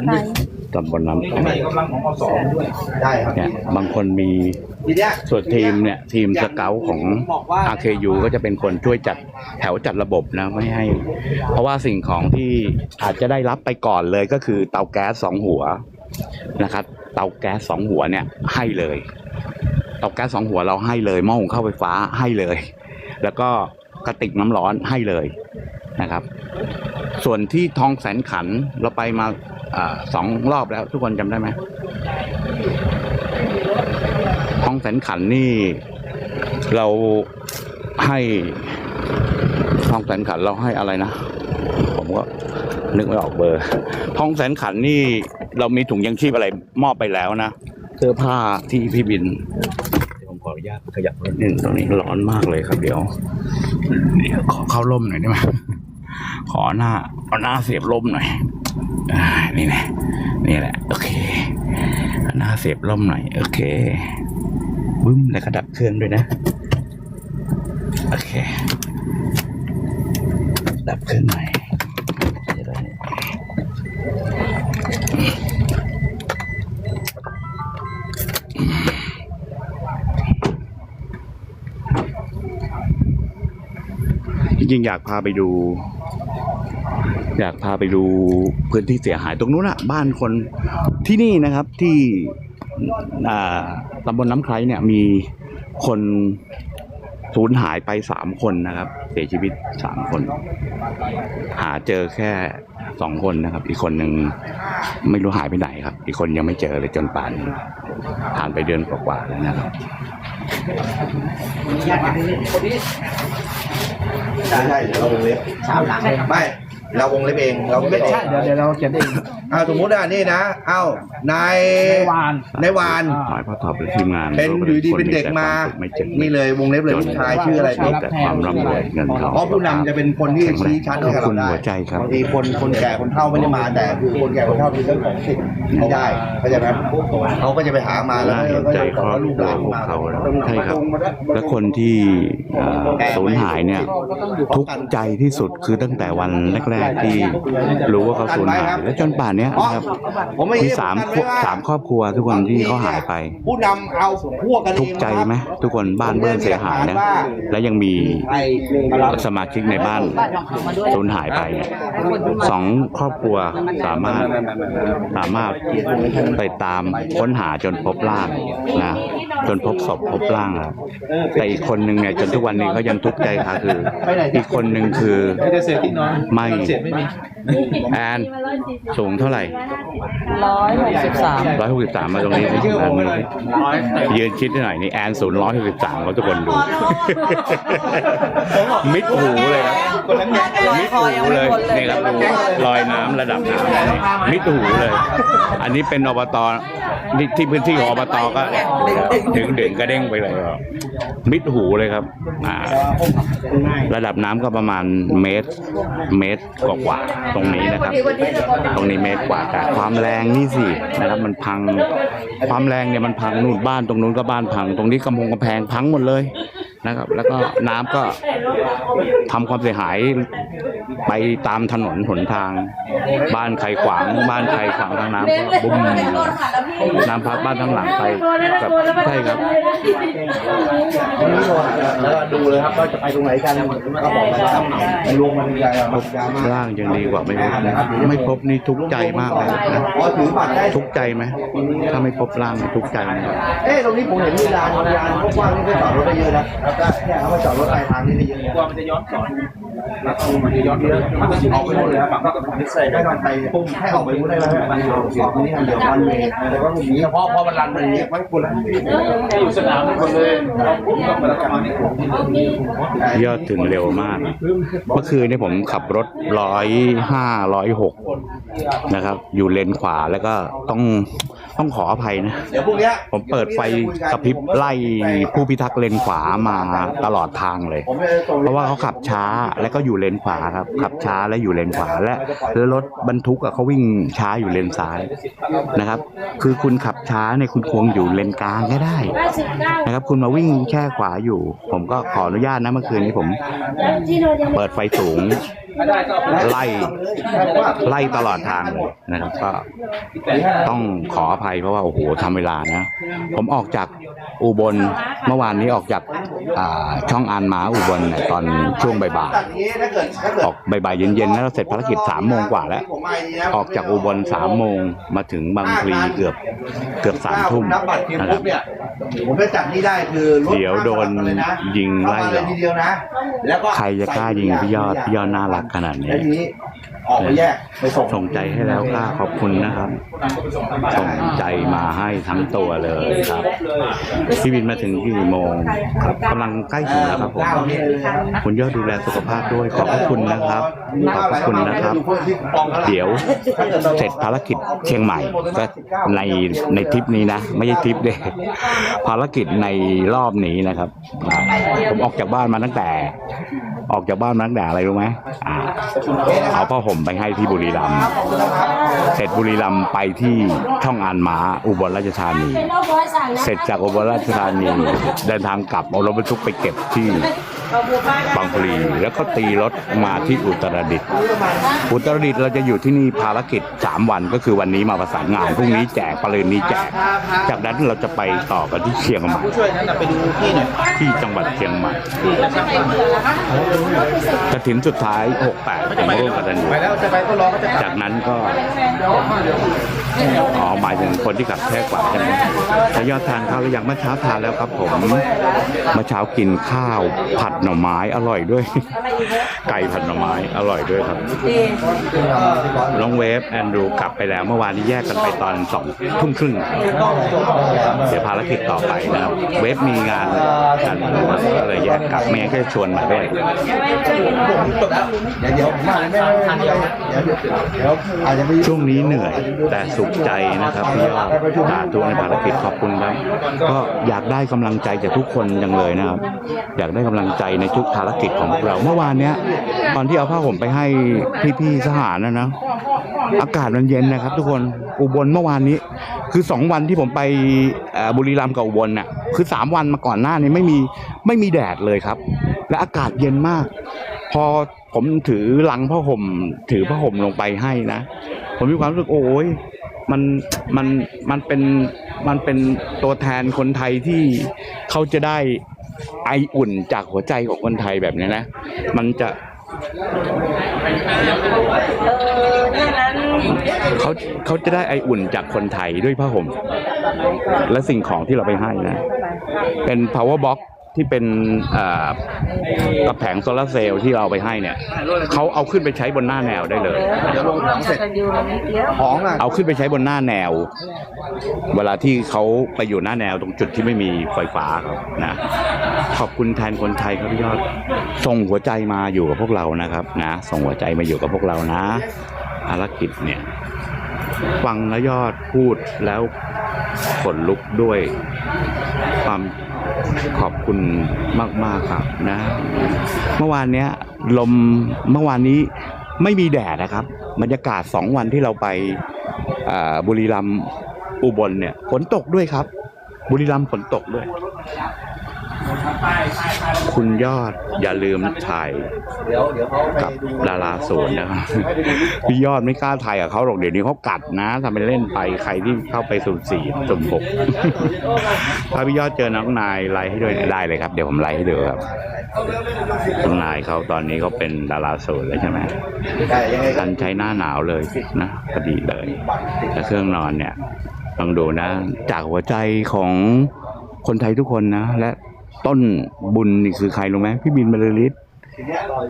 ำไคร้ตำบลน้ำไคร้กำลังของอสมด้วยได้ครับเนี่ยบางคนมีทีเนี้ยส่วนทีมเนี่ยทีมสเกลของ RKU ก็จะเป็นคนช่วยจัดแถวจัดระบบนะไม่ให้ เพราะว่าสิ่งของที่อาจจะได้รับไปก่อนเลยก็คือเตาแก๊สสองหัวนะครับ เตาแก๊สสองหัวเนี่ยให้เลย เตาแก๊สสองหัวเราให้เลยหม้อหุงข้าวไฟฟ้าให้เลย แล้วก็กระติกน้ำร้อนให้เลยนะครับ ส่วนที่ทองแสนขันเราไปมาอา สองรอบแล้วทุกคนจำได้ไหมทองแสนขันนี่ เราให้ทองแสนขันเราให้อะไรนะ ผมก็นึกไม่ออกเบอร์ทองแสนขันนี่เรามีถุงยังชีพอะไรมอบไปแล้วนะเสื้อผ้าที่พี่บินผมขออนุญาตขยับนิดนึงตรงนี้ร้อนมากเลยครับเดี๋ยวเดี๋ยวขอเข้าร่มหน่อยได้ไหมขอหน้าเอาหน้าเสียบร่มหน่อย นี่แหละนี่แหละ โอเคหน้าเสียบร่มหน่อย โอเคบึ้มแล้วก็ดับเครื่องด้วยนะ โอเค ดับเครื่องหน่อยจะได้จริงๆอยากพาไปดู อยากพาไปดูพื้นที่เสียหายตรงนู้นอะบ้านคนที่นี่นะครับที่อ่าตำบลน้ำไคร้เนี่ยมีคนสูญหายไปสามคนนะครับ เสียชีวิตสามคน หาเจอแค่สองคนนะครับ อีกคนหนึ่งไม่รู้หายไปไหนครับ อีกคนยังไม่เจอเลยจนป่านนี้ผ่านไปเดือนกว่าๆแล้วนะครับใช่ใช่เดี๋ยวเราวงเล็บสามหลังไม่ เราวงเล็บเองเราไม่ใช่เดี๋ยวเดี๋ยวเราเขียนเอง อาสมมติอะนี่นะเอ้านายวานนายวาน หมายพ่อทอบเป็นทีมงานเป็นอยู่ดีเป็นเด็กมา ไม่เจ็บนี่เลย วงเล็บเลยลูกชายชื่ออะไรมีนี่แต่ความร่ำรวยเงินทองเพราะผู้นำจะเป็นคนที่ชี้ชัดขให้อบกับคุเราณได้หัวใจครับบางทีคนคนแก่คนเฒ่าไม่ได้มาแต่คือคนแก่คนเฒ่ามีเรื่องของสิทธิ์ที่ได้เข้าใจไหมเขาก็จะไปหามาแล้วน่าเห็นใจครอบครัวพวกเขานะใช่ครับ และคนที่เอ่อสูญหายเนี่ยทุกข์ใจที่สุดคือตั้งแต่วันแรก ๆ ที่รู้ว่าเขาสูญหายและจนป่านเนี้ยนะครับผมไม่มีสามครอบสามครอบครัวทุกคนที่เขาหายไป ผู้นำเอาพวกกันเองทุกข์ใจไหมทุกคนบ้านเบื้องเสียหายนะและยังมีไอ้สมาชิกในบ้านสูญหายไปเนี่ยสองครอบครัวสามารถสามารถไปตามค้นหาจนพบร่างนะจนพบศพพบร่างอะแต่อีกคนหนึ่งเนี่ยจนทุกวันนี้เขายังทุกข์ใจค่ะคือ อีกคนหนึ่งคือไม่ได้เศษที่นอนไม่เศษไม่มีแอนสูงเท่าไหร่ร้อยหกสิบสามร้อยหกสิบสามมาตรงนี้สิมาตรงนี้สิยืนคิดหน่อยนี่แอนศูนย์ร้อยหกสิบสามเขาทุกคนดู มิดหูเลยครับมิดหูเลยนี่ครับดูรอยน้ำระดับน้ำนะนี่มิดหูเลย อันนี้เป็นอบตนี่ที่พื้นที่ของอบตก็ถึงดึงกระเด้งไปเลยครับมิดหูเลยครับอ่าระดับน้ำก็ประมาณเมตร เมตรกว่าๆตรงนี้นะครับ ตรงนี้เมตรกว่าแต่ความแรงนี่สินะครับมันพังความแรงเนี่ยมันพังนู่นบ้านตรงนู้นก็บ้านพัง ตรงนี้กำพงกำแพงพังหมดเลยนะครับ แล้วก็น้ำก็ทำความเสียหาย ไปตามถนนหนทาง บ้านใครขวาง บ้านใครขวางทางน้ำก็บุ้มน้ำพัดบ้านทั้งหลังไปกับใช่ครับแล้วก็ดูเลยครับว่าจะไปตรงไหนกันก็บอกมาครับมันรวมมันใหญ่อะมันยาวมากร่างยังดีกว่าไม่พบนะไม่พบนี่ทุกข์ใจมากเลยนะพอถือบัตรได้ทุกข์ใจไหมถ้าไม่พบร่างนี่ทุกข์ใจไหมเอ๊ะตรงนี้ผมเห็นมีลานลานกว้างๆนี่ก็จอดรถได้เยอะนะเนี่ยเขามาจอดรถปลายทางนี่ได้เยอะนะกลัวมันจะย้อนสอน แล้วมันจะย้อนเยอะมันจะออกไปหมดเลยครับฝั่งก็กับฝั่งที่ใส่ได้ตอนไปปุ่มให้ออกไปรู้ได้ไหมมันเดียวเสียตรงนี้ทางเดียววันเวย์แต่ว่าผมนี้เฉพาะพอมันรันไปอย่างนี้มันคนละอยู่สนามคนเลยผมก็มาประมาณนี้ผมยอดถึงเร็วมาก เมื่อคืนนี้ผมขับรถร้อยห้าร้อยหกนะครับ อยู่เลนขวาแล้วก็ต้องต้องขออภัยนะ ผมเปิดไฟกระพริบไล่ผู้พิทักษ์เลนขวามาตลอดทางเลย เพราะว่าเขาขับช้าแล้วก็็อยู่เลนขวาครับขับช้าและอยู่เลนขวาและแล้วรถบรรทุกอะเขาวิ่งช้าอยู่เลนซ้ายนะครับ คือคุณขับช้าเนี่ยคุณควรอยู่เลนกลางก็ได้นะครับ คุณมาวิ่งแค่ขวาอยู่ ผมก็ขออนุญาตนะเมื่อคืนนี้ผม เปิดไฟสูง ไล่ไล่ตลอดทางเลยนะครับ ก็ต้องขออภัยเพราะว่าโอ้โหทำเวลานะผมออกจากอุบลเมื่อวานนี้ออกจากาช่องอานม้าอุบลเนี่ยตอนช่วงบ่ายๆออกบ่ายๆเย็นๆแล้วเสร็จภารกิจสามโมงกว่าแล้ว ออกจากอุบลสามโมงมาถึงบางพลีเกือบเกือบสามทุ่มนะครับเนี่ยผมจะจับนี่ได้คือเดี๋ยวโดนยิงไล่เลยทีเดียวนะแล้วก็ใครจะกล้ายิงพี่ยอดพี่ยอดน่ารักขนาดนี้แล้วทีนี้ออกไปแยกไปส่งส่งใจให้แล้วกล้าขอบคุณนะครับ ส่งใจมาให้ทั้งตัวเลยครับ พี่บินมาถึงกี่โมงครับกำลังใกล้ถึงแล้วครับผมคุณยอดดูแลสุขภาพด้วยขอบพระคุณนะครับ ขอบพระคุณนะครับ เดี๋ยวเสร็จภารกิจเชียงใหม่ก็ในในทริปนี้นะ ไม่ใช่ทริปเดยภารกิจในรอบนี้นะครับอ่าผมออกจากบ้านมาตั้งแต่ ออกจากบ้านมาตั้งแต่อะไรรู้ไหมอ่าเอาผ้าห่มไปให้ที่บุรีรัมย์เสร็จบุรีรัมย์ไปที่ช่องอานม้าอุบลราชธานี เสร็จจากอุบลราชธานีเดินทางกลับเอารถบรรทุกไปเก็บที่ บางพลีแล้วก็ตีรถมาที่อุตรดิตถ์อุตรดิตถ์เราจะอยู่ที่นี่ภารกิจ 3 วันก็คือวันนี้มาประสานงานพรุ่งนี้แจกปรืนนี้แจก จากนั้นเราจะไปต่อกันที่เชียงใหม่ช่วยนั้นน่ะไปดูที่หน่อยที่จังหวัดเชียงใหม่กระถินสุดท้าย 68ผมร่วมกันอยู่ไปแล้วจะไปก็รอก็จะจากนั้นก็ อ๋อหมายถึงคนที่ขับแค่กว่าใช่ไหมแล้วยอดทานข้าวหรือยังเมื่อเช้าทานแล้วครับผมเมื่อเช้ากินข้าวผัดหน่อไม้อร่อยด้วย ไก่ผัดหน่อไม้อร่อยด้วยครับน้องเวฟแอนดรูกลับไปแล้วเมื่อวานนี้แยกกันไปตอนสองทุ่มครึ่งเดี๋ยวภารกิจต่อไปนะครับ เวฟมีงานกันก็เลยแยกกลับแม่งั้นก็ชวนมาด้วยเดี๋ยวเดี๋ยวผมมาไม่เดี๋ยวอาจจะไปช่วงนี้เหนื่อยแต่สุขใจนะครับพี่ยอดสาธุในภารกิจขอบคุณครับ ก็อยากได้กำลังใจจากทุกคนจังเลยนะครับ อยากได้กำลังใจในทุกภารกิจของพวกเราเมื่อวานเนี้ย ตอนที่เอาผ้าห่มไปให้พี่ๆทหารนะนะอากาศมันเย็นนะครับ ทุกคนอุบลเมื่อวานนี้ คือสองวันที่ผมไปเอ่อบุรีรัมย์กับอุบลน่ะคือสามวันมาก่อนหน้านี้ไม่มีไม่มีแดดเลยครับ และอากาศเย็นมาก พอผมถือลังผ้าห่ม ถือผ้าห่มลงไปให้นะ ผมมีความรู้สึกโอ้ย มันมันมันเป็นมันเป็นตัวแทนคนไทยที่เขาจะได้ไออุ่นจากหัวใจของคนไทยแบบนี้นะ มันจะเขาเขาจะได้ไออุ่นจากคนไทยด้วยผ้าห่ม และสิ่งของที่เราไปให้นะ เป็น power box ที่เป็นเอ่อกระแผงโซลาร์เซลล์ที่เราเอาไปให้เนี่ยเขาเอาขึ้นไปใช้บนหน้าแนวได้เลยเดี๋ยวลงของเสร็จของอะเอาขึ้นไปใช้บนหน้าแนว เวลาที่เขาไปอยู่หน้าแนวตรงจุดที่ไม่มีไฟฟ้าครับนะขอบคุณแทนคนไทยครับพี่ยอดส่งหัวใจมาอยู่กับพวกเรานะครับนะ ส่งหัวใจมาอยู่กับพวกเรานะภารกิจเนี่ย ฟังนยอดพูดแล้วขนลุกด้วยความขอบคุณมาก ๆ ครับนะ เมื่อวานเนี้ยลมเมื่อวานนี้ไม่มีแดดนะครับ บรรยากาศสองวันที่เราไปบุรีรัมย์อุบลเนี่ยฝนตกด้วยครับ บุรีรัมย์ฝนตกด้วย คุณยอดอย่าลืมถ่ายกับดาราโสวนนะครับพี่ยอดไม่กล้าถ่ายกับเขาหรอกเดี๋ยวนี้เขากัดนะทำเป็นเล่นไปใครที่เข้าไปสุ่มสี่สุ่มหกถ้าพี่ยอดเจอน้องนายไลฟ์ให้ด้วยได้เลยครับ เดี๋ยวผมไลฟ์ให้ดูครับน้องนายเขาตอนนี้เขาเป็นดาราโสดแล้วใช่ไหมแต่ยังไงก็ทันใช้หน้าหนาวเลยนะพอดีเลยแต่เครื่องนอนเนี่ยลองดูนะ จากหัวใจของคนไทยทุกคนนะ และ ต้นบุญนี่คือใครรู้ไหมพี่บินบรรลือฤทธิ์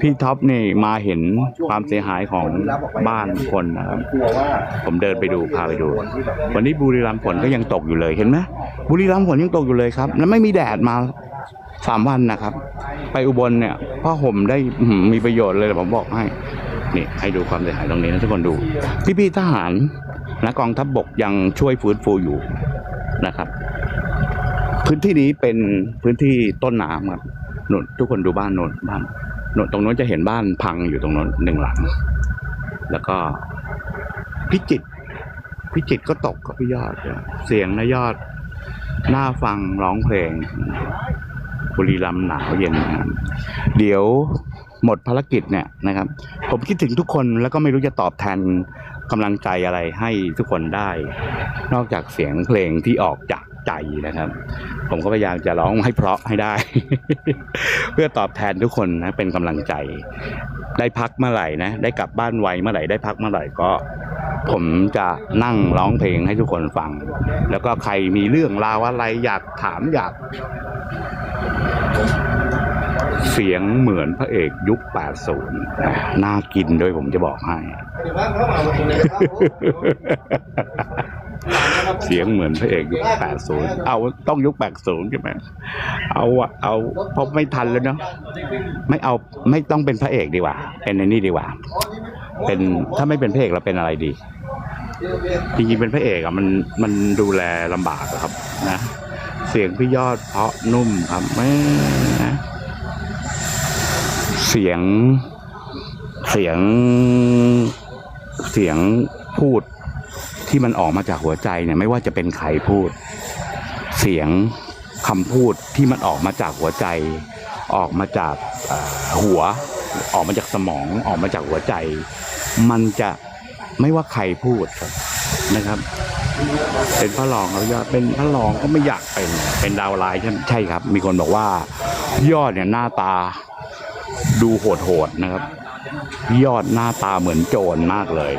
พี่ท็อปนี่มาเห็นความเสียหายของบ้านคนนะครับผมเดินไปดูพาไปดู วันนี้บุรีรัมย์ฝนก็ยังตกอยู่เลยเห็นไหมบุรีรัมย์ฝนยังตกอยู่เลยครับ แล้วไม่มีแดดมาสามวันนะครับ ไปอุบลเนี่ยผ้าห่มได้มีประโยชน์เลยผมบอกให้นี่ให้ดูความเสียหายตรงนี้นะทุกคนดู พี่ๆทหารนะกองทัพบบกยังช่วยฟื้นฟูอยู่นะครับ พื้นที่นี้เป็นพื้นที่ต้นน้ำครับนนทุกคนดูบ้านโนนบ้านโนนตรงโน้นจะเห็นบ้านพังอยู่ตรงโน้นหนึ่งหลัง แล้วก็พิจิตพิจิตก็ตกกับพี่ยอด เสียงนายอดหน่าฟังร้องเพลงบุรีรัมย์หนาวเย็นนะครับเดี๋ยวหมดภารกิจเนี่ยนะครับ ผมคิดถึงทุกคนแล้วก็ไม่รู้จะตอบแทนกำลังใจอะไรให้ทุกคนได้ นอกจากเสียงเพลงที่ออกจาก ใจนะครับ ผมก็พยายามจะร้องให้เพราะให้ได้ เพื่อตอบแทนทุกคนนะเป็นกำลังใจ ได้พักเมื่อไหร่นะ ได้กลับบ้านไวเมื่อไหร่ได้พักเมื่อไหร่ก็ ผมจะนั่งร้องเพลงให้ทุกคนฟัง แล้วก็ใครมีเรื่องราวอะไรอยากถามอยากเสียงเหมือนพระเอกยุค 80นะน่ากินด้วยผมจะบอกให้ เสียงเหมือนพระเอกยุค80เอาต้องยุค80ใช่ไหมเอาเอาเพราะไม่ทันแล้วเนาะไม่เอาไม่ต้องเป็นพระเอกดีกว่า เป็นในนี่ดีกว่า เป็นถ้าไม่เป็นพระเอกเราเป็นอะไรดีจริงๆเป็นพระเอกอะมันมันดูแลลำบากครับนะเสียงพี่ยอดเพราะนุ่มครับแม่นะเสียงเสียงเสียงพูด ที่มันออกมาจากหัวใจเนี่ยไม่ว่าจะเป็นใครพูด เสียงคำพูดที่มันออกมาจากหัวใจ ออกมาจากหัว ออกมาจากสมองออกมาจากหัวใจ มันจะไม่ว่าใครพูดนะครับ เป็นพระรองเขายอดเป็นพระรองก็ไม่อยากเป็นเป็นดาวไลน์ใช่ใช่ครับ มีคนบอกว่า ยอดเนี่ยหน้าตาดูโหดๆนะครับ พี่ยอดหน้าตาเหมือนโจรมากเลย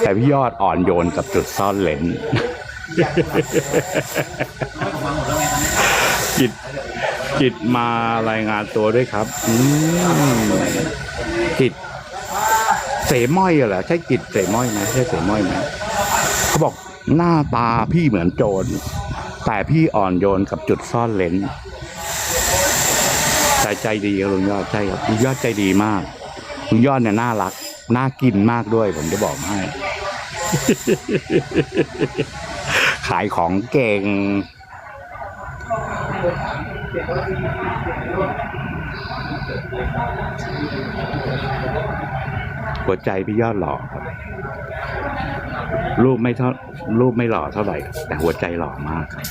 แต่พี่ยอดอ่อนโยนกับจุดซ่อนเลนจิตจิตมารายงานตัวด้วยครับอืมจิตเสม้อยเหรอใช่จิตเสม้อยไหมใช่เสม้อยไหมเขาบอกหน้าตาพี่เหมือนโจรแต่พี่อ่อนโยนกับจุดซ่อนเลนใจใจดีครับลุงยอดใช่ครับลุงยอดใจดีมาก ลุงยอดเนี่ยน่ารัก น่ากินมากด้วย ผมจะบอกให้ ขายของเก่ง หัวใจพี่ยอดหล่อครับรูปไม่เท่ารูปไม่หล่อเท่าไหร่ แต่หัวใจหล่อมากครับ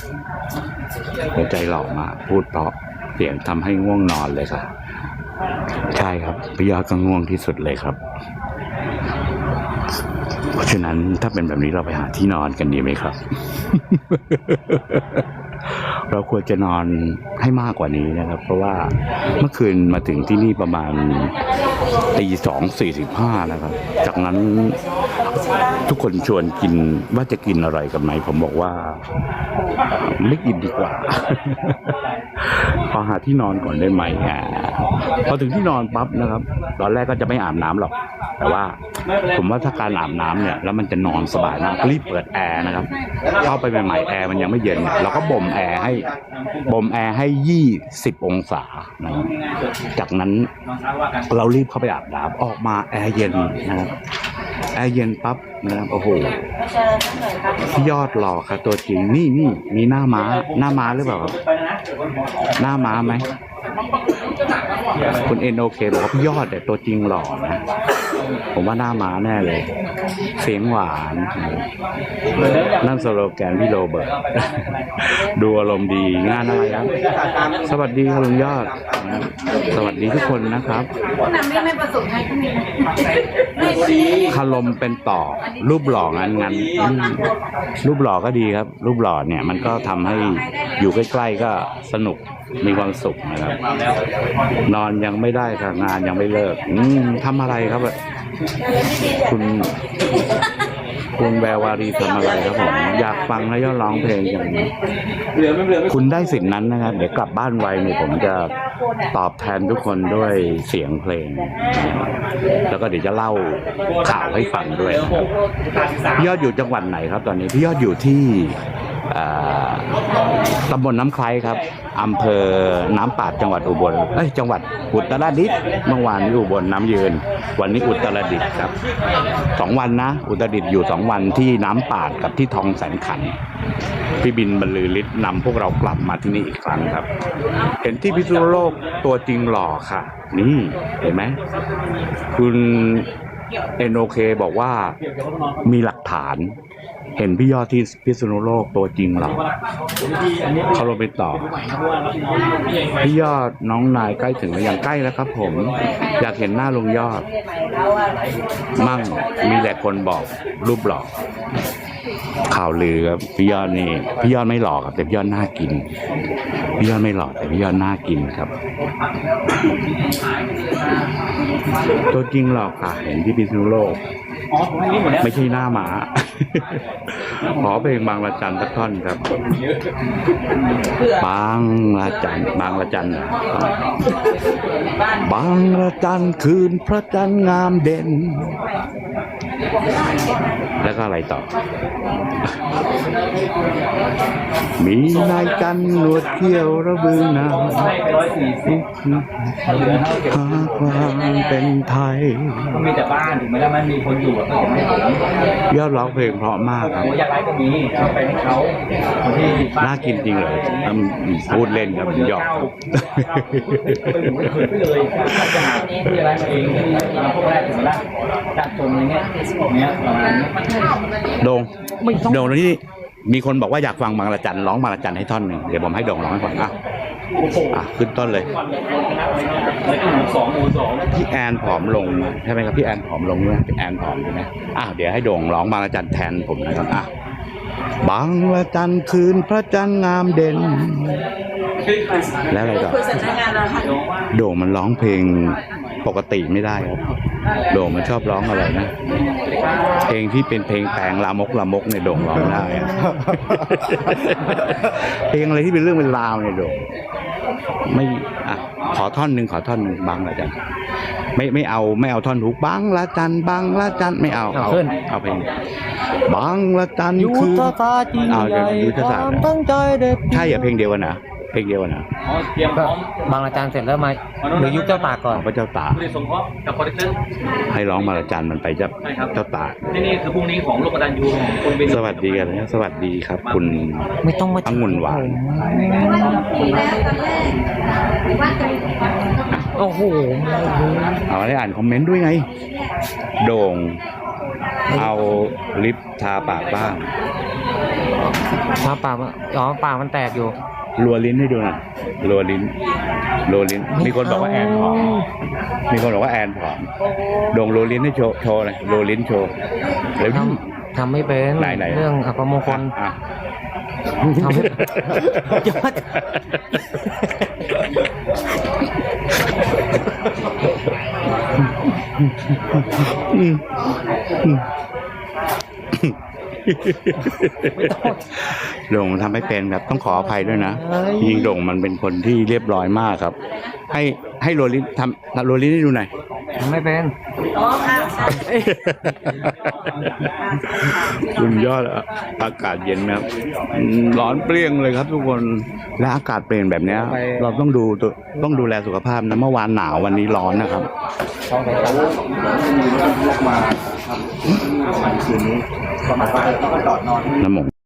หัวใจหล่อมาก พูดเพราะเสียงทำให้ง่วงนอนเลยค่ะ ใช่ครับพยาก็ง่วงที่สุดเลยครับ เพราะฉะนั้นถ้าเป็นแบบนี้เราไปหาที่นอนกันดีไหมครับ เราควรจะนอนให้มากกว่านี้นะครับ เพราะว่าเมื่อคืนมาถึงที่นี่ประมาณตีสองสี่สิบห้านะครับ จากนั้นทุกคนชวนกินว่าจะกินอะไรกันไหม ผมบอกว่าไม่กินดีกว่า ขอหาที่นอนก่อนได้ไหมอ่าพอถึงที่นอนปั๊บนะครับ ตอนแรกก็จะไม่อาบน้ำหรอก แต่ว่าผมว่าถ้าการอาบน้ำเนี่ยแล้วมันจะนอนสบายมากรีบเปิดแอร์นะครับเข้าไปใหม่ๆแอร์มันยังไม่เย็นเราก็บ่มแอร์ให้บ่มแอร์ให้ยี่สิบองศานะครับจากนั้นเรารีบเข้าไปอาบน้ำออกมาแอร์เย็นนะครับแอร์เย็นปั๊บนะครับโอ้โหยอดหล่อค่ะตัวจริงนี่นี่มีหน้าม้าหน้าม้าหรือเปล่าหน้าม้าไหมคุณเอ็นโอเคบอกว่าพี่ยอดแต่ยตัวจริงหล่อนะ ผมว่าหน้าม้าแน่เลย เสียงหวานนั่นสโลแกนพี่โรเบิร์ตดูอารมณ์ดีงานอะไรครับสวัสดีครับลุงยอด สวัสดีทุกคนนะครับผู้นำไม่ไม่ประสบให้ก็มีนะไม่ดีคารมเป็นต่อ รูปหล่องั้นงั้นรูปหล่อก็ดีครับ รูปหล่อเนี่ยมันก็ทำให้อยู่ใกล้ๆก็สนุกมีความสุขนะครับ นอนยังไม่ได้ค่ะงานยังไม่เลิกอืมทำอะไรครับ คุณคุณแวววารีทำอะไรครับผมอยากฟังแล้วย่อร้องเพลงอย่างนี้คุณได้สิทธินั้นนะครับ เดี๋ยวกลับบ้านไวเนี่ยผมจะตอบแทนทุกคนด้วยเสียงเพลง แล้วก็เดี๋ยวจะเล่าข่าวให้ฟังด้วยครับพี่ยอดอยู่จังหวัดไหนครับตอนนี้พี่ยอดอยู่ที่ ตำบลน้ำไคล้ครับอำเภอน้ำปาดจังหวัดอุบลเอ้ยจังหวัดอุตรดิตถ์เมื่อวานนี้อุบลน้ำยืน วันนี้อุตรดิตถ์ครับสองวันนะ อุตรดิตถ์อยู่สองวันที่น้ำปาดกับที่ทองแสนขันพี่บินบรรลือฤทธิ์นำพวกเรากลับมาที่นี่อีกครั้งครับ เห็นที่พิษณุโลกตัวจริงหล่อค่ะ นี่เห็นไหมคุณเอ็นโอเคบอกว่ามีหลักฐาน เห็นพี่ยอดที่พิษณุโลกตัวจริงเราเขาลงไปต่อ พี่ยอดน้องนายใกล้ถึงแล้วอยังใกล้แล้วครับ ผม อยากเห็นหน้าลุงยอด มั่งมีแต่คนบอกรูปหล่อ ข่าวลือครับพี่ยอดนี่พี่ยอดไม่หล่อครับ แต่พี่ยอดน่ากินพี่ยอดไม่หล่อแต่พี่ยอดน่ากินครับ ตัวจริงหรอกค่ะเห็นที่พิษณุโลกไม่ใช่หน้าหมา ขอเพลงบางละจันสักท่อนครับ บางละจันบางละจันเหรอบางละจันคืนพระจันทร์งามเด่น แล้วก็อะไรต่อ มีนายจันทร์หนวดเขี้ยวระบือนามให้ไปร้อยสี่สิบถ้าเหลือเท่าเก็บหาความเป็นไทยมันมีแต่บ้านถูกไหมแล้วมันมีคนอยู่อะก็จะไม่เห็นยอดร้องเพลงเพราะมากครับหัวยาไรก็มีเอาไปให้เขาคนที่บ้น่ากินจริงเลยน้ำพูดเล่นครับหยอกครับไปอยู่ไม่เคยไปเลยถ้าจะหาที่อะไรมาเองมาพวกแรกถึงละจัดจนอะไรเงี้ยเนี้ยประมาณนี้โดงโดงแล้วนี่มีคนบอกว่าอยากฟังบางระจันร้องบางระจันให้ท่อนหนึ่งเดี๋ยวผมให้โดงร้องให้ฟังอะอะขึ้นต้นเลยพี่แอนผอมลงใช่ไหมครับพี่แอนผอมลงเนี่ยพี่แอนผอมใช่ไหมอะเดี๋ยวให้โด่งร้องบางระจันแทนผมหนะครับอะบางระจันคืนพระจันทร์งามเด่น แล้วอะไรต่อคุยสำนักงานเราค่ะโด่งมันร้องเพลง ปกติไม่ได้ครับโด่งมันชอบร้องอะไรนะเพลงที่เป็นเพลงแปลงลามกลามกเนี่ยโด่งร้องได้อะเพลงอะไรที่เป็นเรื่องเป็นราวเนี่ยโด่งไม่อะขอท่อนหนึ่งขอท่อนหนึ่งบางละจันไม่ไม่เอาไม่เอาท่อนทุกบางละจันบางละจันไม่เอาเอาเอาเพลงบางละจันยุทคือธศาสตร์ยิ่งเอาใหญ่ยุทธคศาสตวาร์มเหรอตั้งใจเด็กใช่เหรอเพลงเดียวกันนะ เพลงเดียวกันนะอ๋อเตรียมพร้อมบางอาจารย์เสร็จแล้วมาหรือยุคเจ้าตากก่อน พระเจ้าตากผู้ได้สมทบกับคอนเทนต์ให้ร้องมาละจันมันไปเจ้าใช่ครับ เจ้าตากที่นี่คือพรุ่งนี้ของโลกกตันยูของคุณเป็นสวัสดีกันนะสวัสดีครับ คุณ ไม่ต้องมาองุ่นหวานปีแล้วตอนแรกว่าจะมีคนโอ้โหเอาได้อ่านคอมเมนต์ด้วยไง โด่ง เอาลิปทาปากบ้างถ้าปากมันอ๋อปากมันแตกอยู่ รัวลิ้นให้ดูหน่อยรัวลิ้นรัวลิ้น มีคนบอกว่าแอนผอมมีคนบอกว่าแอนผอมโด่งรัวลิ้นให้โชว์โชว์เลยรัวลิ้นโชว์แล้วทำทำไม่เป็นไหนไหนเรื่องอัปมงคลอะทำไม่ยอดอืมอืม โด่งทำไม่เป็นครับต้องขออภัยด้วยนะจริงๆโด่งมันเป็นคนที่เรียบร้อยมากครับ ให้ให้โรลินทำโรลินให้ดูหน่อยทำไม่เป็นอ๋อค่ะใช่คุณยอดอะอากาศเย็นนะครับอืมร้อนเปรี้ยงเลยครับ ทุกคนและอากาศเปลี่ยนแบบเนี้ยเราต้องดูตัวต้องดูแลสุขภาพนะเมื่อวานหนาววันนี้ร้อนนะครับมา ครับคืนนี้ประมาณว่าเขาก็จอดนอน น้ำหมง